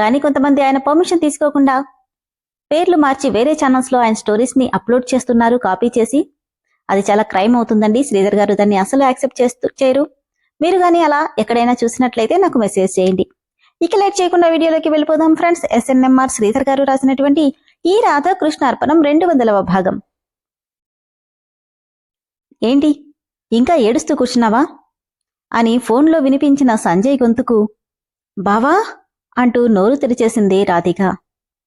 కానీ కొంతమంది ఆయన పర్మిషన్ తీసుకోకుండా పేర్లు మార్చి వేరే ఛానల్స్లో ఆయన స్టోరీస్ని అప్లోడ్ చేస్తున్నారు కాపీ చేసి. అది చాలా క్రైమ్ అవుతుందండి. శ్రీధర్ గారు దాన్ని అసలు యాక్సెప్ట్ చేస్తూ చేయరు. మీరు కానీ అలా ఎక్కడైనా చూసినట్లయితే నాకు మెసేజ్ చేయండి. ఇక లేట్ చేయకుండా వీడియోలోకి వెళ్ళిపోదాం ఫ్రెండ్స్. ఎస్ఎన్ఎంఆర్ శ్రీధర్ గారు రాసినటువంటి ఈ రాధాకృష్ణ అర్పణం రెండు వందలవ భాగం. ఏంటి? ఇంకా ఏడుస్తూ కూర్చున్నావా? అని ఫోన్లో వినిపించిన సంజయ్ గొంతుకు బావా అంటూ నోరు తెరిచేసింది రాధిక.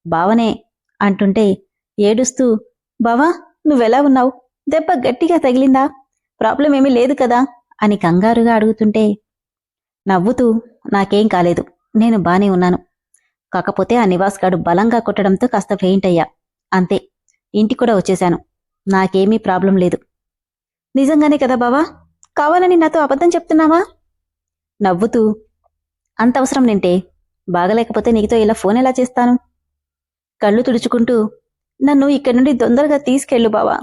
బావనే అంటుంటే ఏడుస్తూ బావా నువ్వెలా ఉన్నావు? దెబ్బ గట్టిగా తగిలిందా? ప్రాబ్లం ఏమీ లేదు కదా? అని కంగారుగా అడుగుతుంటే నవ్వుతూ నాకేం కాలేదు. నేను బానే ఉన్నాను. కాకపోతే ఆ నివాస్ గాడు బలంగా కొట్టడంతో కాస్త ఫెయింట్ అయ్యా. అంతే. ఇంటి కూడా వచ్చేశాను. నాకేమీ ప్రాబ్లం లేదు. నిజంగానే కదా బావా? కావాలని నాతో అబద్ధం చెప్తున్నావా? నవ్వుతూ అంత అవసరం నింటే బాగలేకపోతే నీతో ఇలా ఫోన్ ఎలా చేస్తాను? కళ్ళు తుడుచుకుంటూ నన్ను ఇక్కడి నుండి తొందరగా తీసుకెళ్ళు బావా.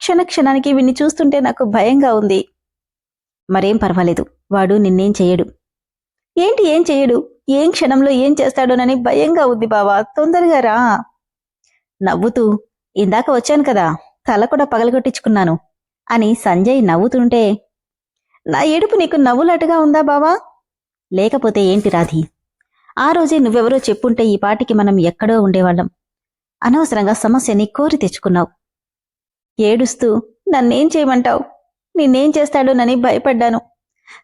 క్షణ క్షణానికి విన్ని చూస్తుంటే నాకు భయంగా ఉంది. మరేం పర్వాలేదు వాడు నిన్నేం చెయ్యడు ఏంటి ఏం చెయ్యడు ఏం క్షణంలో ఏం చేస్తాడోనని భయంగా ఉంది బావా. తొందరగా రా. నవ్వుతూ ఇందాక వచ్చాను కదా తల కూడా పగలగొట్టించుకున్నాను అని సంజయ్ నవ్వుతుంటే నా ఏడుపు నీకు నవ్వులటుగా ఉందా బావా? లేకపోతే ఏంటి రాధి? ఆ రోజే నువ్వెవరో చెప్పుంటే ఈ పాటికి మనం ఎక్కడో ఉండేవాళ్ళం. అనవసరంగా సమస్యని కోరి తెచ్చుకున్నావు. ఏడుస్తూ నన్నేం చేయమంటావు? నిన్నేం చేస్తాడోనని భయపడ్డాను.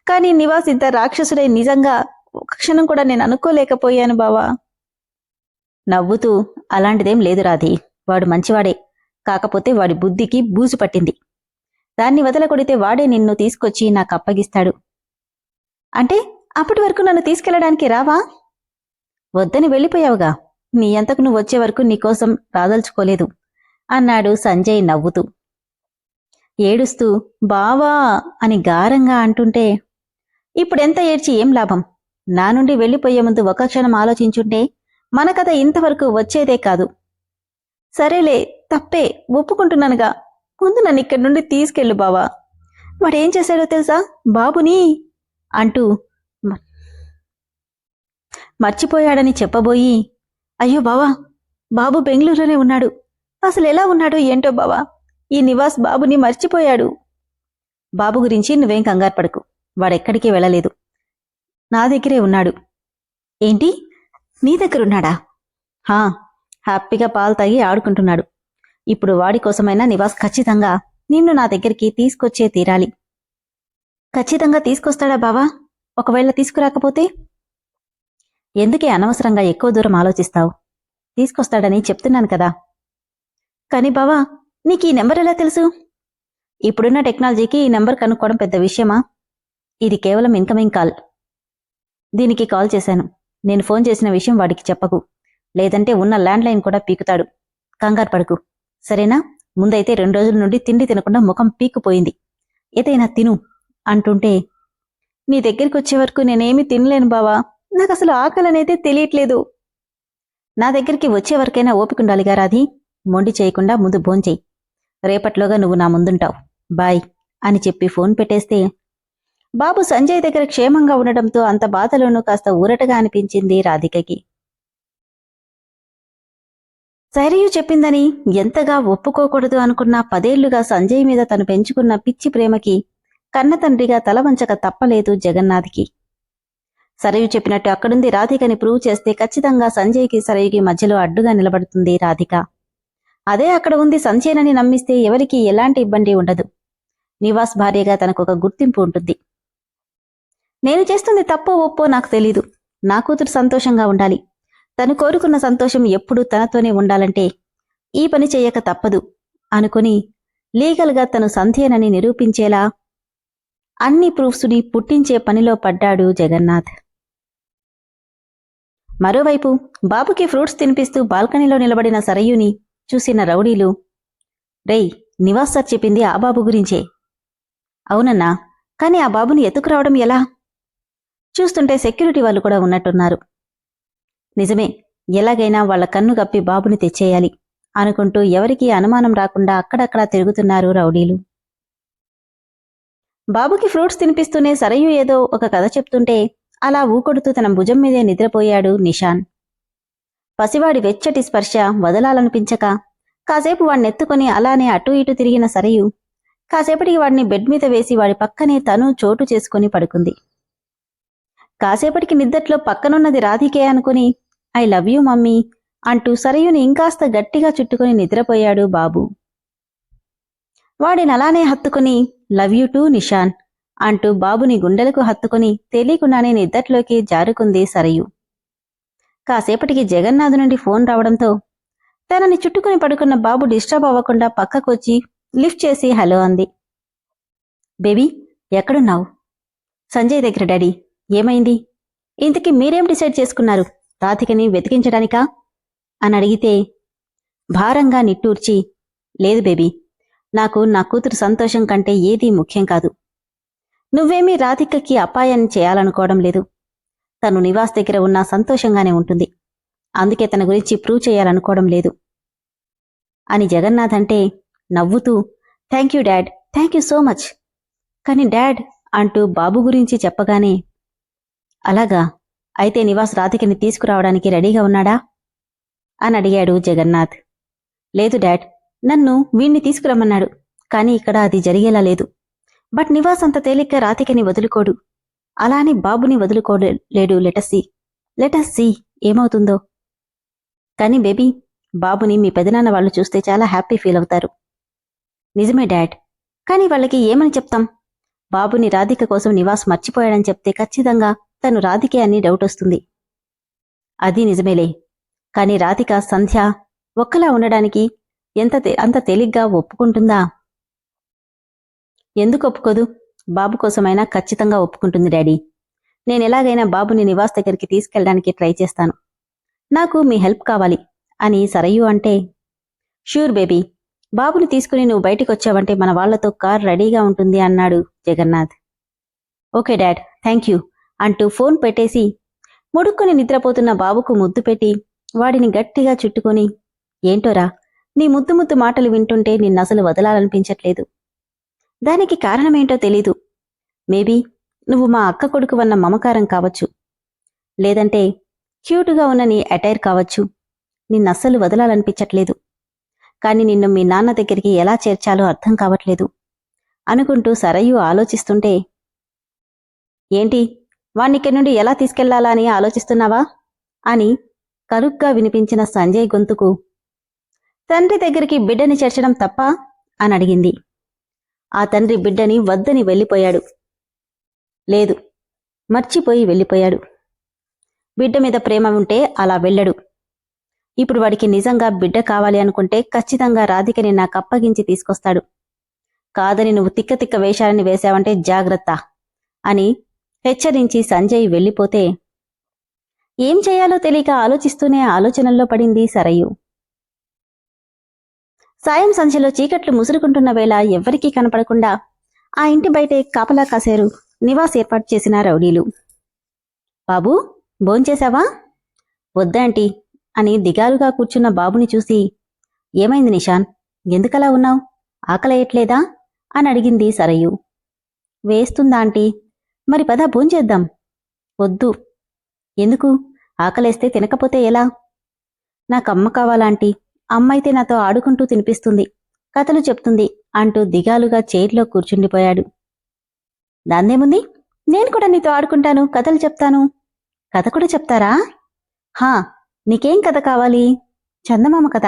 కానీ నివాస్ ఇంత రాక్షసుడై నిజంగా ఒక క్షణం కూడా నేను అనుకోలేకపోయాను బావా. నవ్వుతూ అలాంటిదేం లేదు రాధి. వాడు మంచివాడే. కాకపోతే వాడి బుద్ధికి బూజు పట్టింది. దాన్ని వదలకొడితే వాడే నిన్ను తీసుకొచ్చి నాకు అప్పగిస్తాడు. అంటే అప్పటి వరకు నన్ను తీసుకెళ్ళడానికి రావా? వద్దని వెళ్ళిపోయావుగా. నీ అంతకు నువ్వు వచ్చే వరకు నీకోసం రాదలుచుకోలేదు. అన్నాడు సంజయ్ నవ్వుతూ. ఏడుస్తూ బావా అని గారంగా అంటుంటే ఇప్పుడెంత ఏడ్చి ఏం లాభం? నా నుండి వెళ్ళిపోయే ముందు ఒక క్షణం ఆలోచించుంటే మన కథ ఇంతవరకు వచ్చేదే కాదు. సరేలే తప్పే ఒప్పుకుంటున్నానుగా. ముందు నన్ను ఇక్కడి నుండి తీసుకెళ్ళు బావా. వాడేం చేశాడో తెలుసా? బాబుని అంటూ మర్చిపోయాడని చెప్పబోయి అయ్యో బావా బాబు బెంగళూరులోనే ఉన్నాడు. అసలు ఎలా ఉన్నాడో ఏంటో బావా ఈ నివాస్ బాబుని మర్చిపోయాడు. బాబు గురించి నువ్వేం కంగారు పడకు వాడెక్కడికి వెళ్ళలేదు. నా దగ్గరే ఉన్నాడు. ఏంటి? నీ దగ్గరున్నాడా? హా హ్యాపీగా పాలు తాగి ఆడుకుంటున్నాడు. ఇప్పుడు వాడి కోసమైనా నివాస్ ఖచ్చితంగా నిన్ను నా దగ్గరికి తీసుకొచ్చే తీరాలి. ఖచ్చితంగా తీసుకొస్తాడా బావా? ఒకవేళ తీసుకురాకపోతే ఎందుకే అనవసరంగా ఎక్కువ దూరం ఆలోచిస్తావు? తీసుకొస్తాడని చెప్తున్నాను కదా. కాని బావా నీకు ఈ నెంబర్ ఎలా తెలుసు? ఇప్పుడున్న టెక్నాలజీకి ఈ నెంబర్ కనుక్కోవడం పెద్ద విషయమా? ఇది కేవలం ఇన్కమింగ్ కాల్. దీనికి కాల్ చేశాను. నేను ఫోన్ చేసిన విషయం వాడికి చెప్పకు. లేదంటే ఉన్న ల్యాండ్ లైన్ కూడా పీకుతాడు. కంగారు పడకు. సరేనా? ముందైతే రెండు రోజుల నుండి తిండి తినకుండా ముఖం పీక్కుపోయింది. ఏదైనా తిను అంటుంటే నీ దగ్గరికి వచ్చే వరకు నేనేమీ తినలేను బావా. నాకు అసలు ఆకలి అనేది తెలియట్లేదు. నా దగ్గరికి వచ్చేవరకైనా ఓపికండాలిగా రాధి. మొండి చేయకుండా ముందు భోంచేయి. రేపట్లోగా నువ్వు నా ముందుంటావు. బాయ్ అని చెప్పి ఫోన్ పెట్టేస్తే బాబు సంజయ్ దగ్గర క్షేమంగా ఉండటంతో అంత బాధలోనూ కాస్త ఊరటగా అనిపించింది రాధికకి. సరియు చెప్పిందని ఎంతగా ఒప్పుకోకూడదు అనుకున్న పదేళ్ళుగా సంజయ్ మీద తను పెంచుకున్న పిచ్చి ప్రేమకి కన్నతండ్రిగా తల వంచక తప్పలేదు జగన్నాథ్కి. సరయు చెప్పినట్టు అక్కడుంది రాధికని ప్రూవ్ చేస్తే ఖచ్చితంగా సంజయ్కి సరయుకి మధ్యలో అడ్డుగా నిలబడుతుంది రాధిక. అదే అక్కడ ఉంది సంజయ్నని నమ్మిస్తే ఎవరికి ఎలాంటి ఇబ్బంది ఉండదు. నివాస్ భార్యగా తనకొక గుర్తింపు ఉంటుంది. నేను చేస్తుంది తప్పో ఒప్పో నాకు తెలీదు. నా కూతురు సంతోషంగా ఉండాలి. తను కోరుకున్న సంతోషం ఎప్పుడూ తనతోనే ఉండాలంటే ఈ పని చెయ్యక తప్పదు అనుకుని లీగల్గా తను సంధ్యేనని నిరూపించేలా అన్ని ప్రూఫ్స్ని పుట్టించే పనిలో పడ్డాడు జగన్నాథ్. మరోవైపు బాబుకి ఫ్రూట్స్ తినిపిస్తూ బాల్కనీలో నిలబడిన సరయుని చూసిన రౌడీలు రేయ్ నివాస్ సార్ చెప్పింది ఆ బాబు గురించే. అవునన్నా కాని ఆ బాబుని ఎత్తుకురావడం ఎలా? చూస్తుంటే సెక్యూరిటీ వాళ్ళు కూడా ఉన్నట్టున్నారు. నిజమే ఎలాగైనా వాళ్ళ కన్ను గప్పి బాబుని తెచ్చేయాలి అనుకుంటూ ఎవరికీ అనుమానం రాకుండా అక్కడక్కడా తిరుగుతున్నారు రౌడీలు. బాబుకి ఫ్రూట్స్ తినిపిస్తూనే సరయు ఏదో ఒక కథ చెప్తుంటే అలా ఊకొడుతూ తన భుజం మీదే నిద్రపోయాడు నిషాన్. పసివాడి వెచ్చటి స్పర్శ వదలాలనిపించక కాసేపు వాణ్ణెత్తుకుని అలానే అటూ ఇటూ తిరిగిన సరయు కాసేపటికి వాడిని బెడ్ మీద వేసి వాడి పక్కనే తను చోటు చేసుకుని పడుకుంది. కాసేపటికి నిద్దట్లో పక్కనున్నది రాధికే అనుకుని ఐ లవ్ యూ మమ్మీ అంటూ సరయుని ఇంకాస్త గట్టిగా చుట్టుకుని నిద్రపోయాడు బాబు. వాడిని అలానే హత్తుకుని లవ్ యూ టూ నిషాన్ అంటూ బాబుని గుండెలకు హత్తుకుని తెలియకుండానే నిద్దట్లోకి జారుకుంది సరయు. కాసేపటికి జగన్నాథ్ నుండి ఫోన్ రావడంతో తనని చుట్టుకుని పడుకున్న బాబు డిస్టర్బ్ అవ్వకుండా పక్కకొచ్చి లిఫ్ట్ చేసి హలో అంది. బేబీ ఎక్కడున్నావు? సంజయ్ దగ్గర డాడీ. ఏమైంది? ఇంతకీ మీరేం డిసైడ్ చేసుకున్నారు? రాధికని వెతికించడానికా? అని అడిగితే భారంగా నిట్టూర్చి లేదు బేబీ నాకు నా కూతురు సంతోషం కంటే ఏదీ ముఖ్యం కాదు. నువ్వేమీ రాధికకి అపాయాన్ని చేయాలనుకోవడం లేదు. తను నివాస్ దగ్గర ఉన్నా సంతోషంగానే ఉంటుంది. అందుకే తన గురించి ప్రూవ్ చేయాలనుకోవడం లేదు. అని జగన్నాథ్ అంటే నవ్వుతూ thank you dad. Thank you so much. కానీ డాడ్ అంటూ బాబు గురించి చెప్పగానే అలాగా? అయితే నివాస్ రాధికని తీసుకురావడానికి రెడీగా ఉన్నాడా? అని అడిగాడు జగన్నాథ్. లేదు డాడ్. నన్ను వీణ్ణి తీసుకురమ్మన్నాడు. కానీ ఇక్కడ అది జరిగేలా లేదు. బట్ నివాస్ అంత తేలిగ్గా రాధికని వదులుకోడు. అలానే బాబుని వదులుకోడు లేడు లెటస్ సి ఏమవుతుందో? కానీ బేబీ బాబుని మీ పెదనాన్న వాళ్ళు చూస్తే చాలా హ్యాపీ ఫీల్ అవుతారు. నిజమే డాడ్. కానీ వాళ్ళకి ఏమని చెప్తాం? బాబుని రాధిక కోసం నివాస్ మర్చిపోయాడని చెప్తే ఖచ్చితంగా తను రాధికే అని డౌట్ వస్తుంది. అది నిజమేలే. కాని రాధిక సంధ్య ఒక్కలా ఉండడానికి ఎంత అంత తేలిగ్గా ఒప్పుకుంటుందా? ఎందుకు ఒప్పుకోదు? బాబు కోసమైనా ఖచ్చితంగా ఒప్పుకుంటుంది డాడీ. నేను ఎలాగైనా బాబుని నివాస్ దగ్గరికి తీసుకెళ్ళడానికి ట్రై చేస్తాను. నాకు మీ హెల్ప్ కావాలి అని సరయు అంటే షూర్ బేబీ బాబుని తీసుకుని నువ్వు బయటికి వచ్చావంటే మన వాళ్ళతో కార్ రెడీగా ఉంటుంది అన్నాడు Jagannath. Okay dad thank you అంటూ ఫోన్ పెట్టేసి ముడుక్కుని నిద్రపోతున్న బాబుకు ముద్దు పెట్టి వాడిని గట్టిగా చుట్టుకొని ఏంటోరా నీ ముద్దు ముద్దు మాటలు వింటుంటే నిన్నసలు వదలాలనిపించట్లేదు. దానికి కారణమేంటో తెలీదు. మేబీ నువ్వు మా అక్క కొడుకు వన్న మమకారం కావచ్చు. లేదంటే క్యూట్గా ఉన్న నీ అటైర్ కావచ్చు. నిన్నస్సలు వదలాలనిపించట్లేదు. కాని నిన్ను మీ నాన్న దగ్గరికి ఎలా చేర్చాలో అర్థం కావట్లేదు. అనుకుంటూ సరయు ఆలోచిస్తుంటే ఏంటి? వాణ్ణిక్కడి నుండి ఎలా తీసుకెళ్ళాలా అని ఆలోచిస్తున్నావా? అని కరుగ్గా వినిపించిన సంజయ్ గొంతుకు తండ్రి దగ్గరికి బిడ్డని చేర్చడం తప్ప? అని అడిగింది. ఆ తండ్రి బిడ్డని వద్దని వెళ్ళిపోయాడు. లేదు మర్చిపోయి వెళ్ళిపోయాడు. బిడ్డ మీద ప్రేమ ఉంటే అలా వెళ్ళడు. ఇప్పుడు వాడికి నిజంగా బిడ్డ కావాలి అనుకుంటే ఖచ్చితంగా రాధికని నాకు అప్పగించి తీసుకొస్తాడు. కాదని నువ్వు తిక్క తిక్క వేషాలని వేశావంటే జాగ్రత్త అని హెచ్చరించి సంజయ్ వెళ్ళిపోతే ఏం చేయాలో తెలియక ఆలోచిస్తూనే ఆలోచనల్లో పడింది సరయు. సాయం సంధ్యలో చీకట్లు ముసురుకుంటున్న వేళ ఎవ్వరికీ కనపడకుండా ఆ ఇంటి బయటే కాపలా కాసేరు నివాస్ ఏర్పాటు చేసిన రౌడీలు. బాబూ భోంచేశావా? వద్దాంటీ అని దిగాలుగా కూర్చున్న బాబుని చూసి ఏమైంది నిషాన్? ఎందుకలా ఉన్నావు? ఆకలేయట్లేదా అని అడిగింది సరయు. వేస్తుందా ఆంటీ? మరి పద భోంచేద్దాం. వద్దు. ఎందుకు? ఆకలేస్తే తినకపోతే ఎలా? నాకమ్మ కావాలాంటీ అమ్మైతే నాతో ఆడుకుంటూ తినిపిస్తుంది. కథలు చెప్తుంది అంటూ దిగాలుగా చైర్లో కూర్చుండిపోయాడు. దాందేముంది నేను కూడా నీతో ఆడుకుంటాను కథలు చెప్తాను. కథ కూడా చెప్తారా? హా నీకేం కథ కావాలి? చందమామ కథ.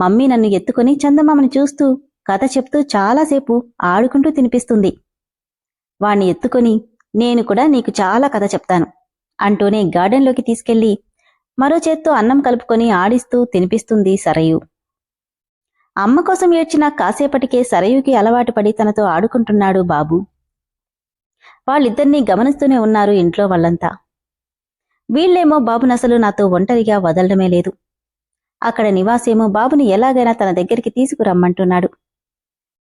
మమ్మీ నన్ను ఎత్తుకొని చందమామని చూస్తూ కథ చెప్తూ చాలాసేపు ఆడుకుంటూ తినిపిస్తుంది. వాణ్ణి ఎత్తుకొని నేను కూడా నీకు చాలా కథ చెప్తాను అంటూనే గార్డెన్లోకి తీసుకెళ్ళి మరో చేత్తో అన్నం కలుపుకొని ఆడిస్తూ తినిపిస్తుంది సరయు. అమ్మ కోసం ఏడ్చిన కాసేపటికే సరయుకి అలవాటు పడి తనతో ఆడుకుంటున్నాడు బాబు. వాళ్ళిద్దరినీ గమనిస్తూనే ఉన్నారు ఇంట్లో వాళ్ళంతా. వీళ్ళేమో బాబునసలు నాతో ఒంటరిగా వదలడమే లేదు. అక్కడ నివాసేమో బాబుని ఎలాగైనా తన దగ్గరికి తీసుకురమ్మంటున్నాడు.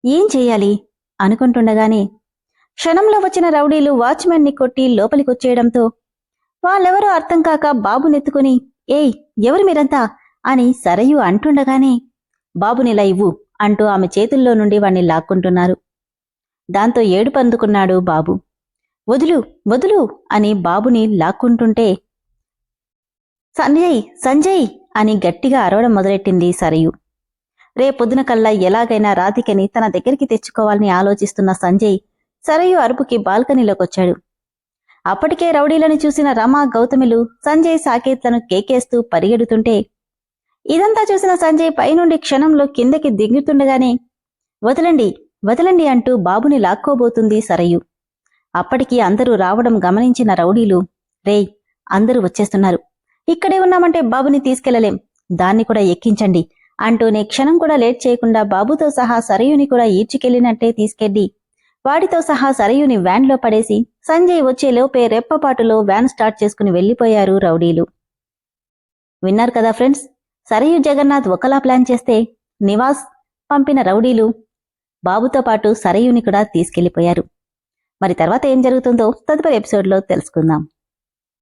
ఏం చెయ్యాలి అనుకుంటుండగానే క్షణంలో వచ్చిన రౌడీలు వాచ్మెన్ని కొట్టి లోపలికొచ్చేయడంతో వాళ్ళెవరో అర్థం కాక బాబునెత్తుకుని ఏయ్ ఎవరు మీరంతా? అని సరయు అంటుండగానే బాబునిలా ఇవ్వు అంటూ ఆమె చేతుల్లో నుండి వాణ్ణి లాక్కుంటున్నారు. దాంతో ఏడు పందుకున్నాడు బాబు. వదులు వదులు అని బాబుని లాక్కుంటుంటే సంజయ్ సంజయ్ అని గట్టిగా అరవడం మొదలెట్టింది సరయు. రేపొద్దున కల్లా ఎలాగైనా రాధికని తన దగ్గరికి తెచ్చుకోవాలని ఆలోచిస్తున్న సంజయ్ సరయు అరుపుకి బాల్కనీలోకొచ్చాడు. అప్పటికే రౌడీలను చూసిన రమ గౌతమిలు సంజయ్ సాకేత్లను కేకేస్తూ పరిగెడుతుంటే ఇదంతా చూసిన సంజయ్ పైనుండి క్షణంలో కిందకి దిగుతుండగానే వదలండి వదలండి అంటూ బాబుని లాక్కోబోతుంది సరయు. అప్పటికి అందరూ రావడం గమనించిన రౌడీలు రేయ్ అందరూ వచ్చేస్తున్నారు. ఇక్కడే ఉన్నామంటే బాబుని తీసుకెళ్ళలేం దాన్ని కూడా ఎక్కించండి అంటూనే క్షణం కూడా లేట్ చేయకుండా బాబుతో సహా సరయుని కూడా ఈడ్చుకెళ్ళినట్టే తీసుకెళ్ళి వాడితో సహా సరయుని వ్యాన్లో పడేసి సంజయ్ వచ్చేలోపే రెప్పపాటులో వ్యాన్ స్టార్ట్ చేసుకుని వెళ్ళిపోయారు రౌడీలు. విన్నారు కదా ఫ్రెండ్స్ సరయు జగన్నాథ్ ఒకలా ప్లాన్ చేస్తే నివాస్ పంపిన రౌడీలు బాబుతో పాటు సరయుని కూడా తీసుకెళ్ళిపోయారు మరి తర్వాత ఏం జరుగుతుందో తదుపరి ఎపిసోడ్లో తెలుసుకుందాం.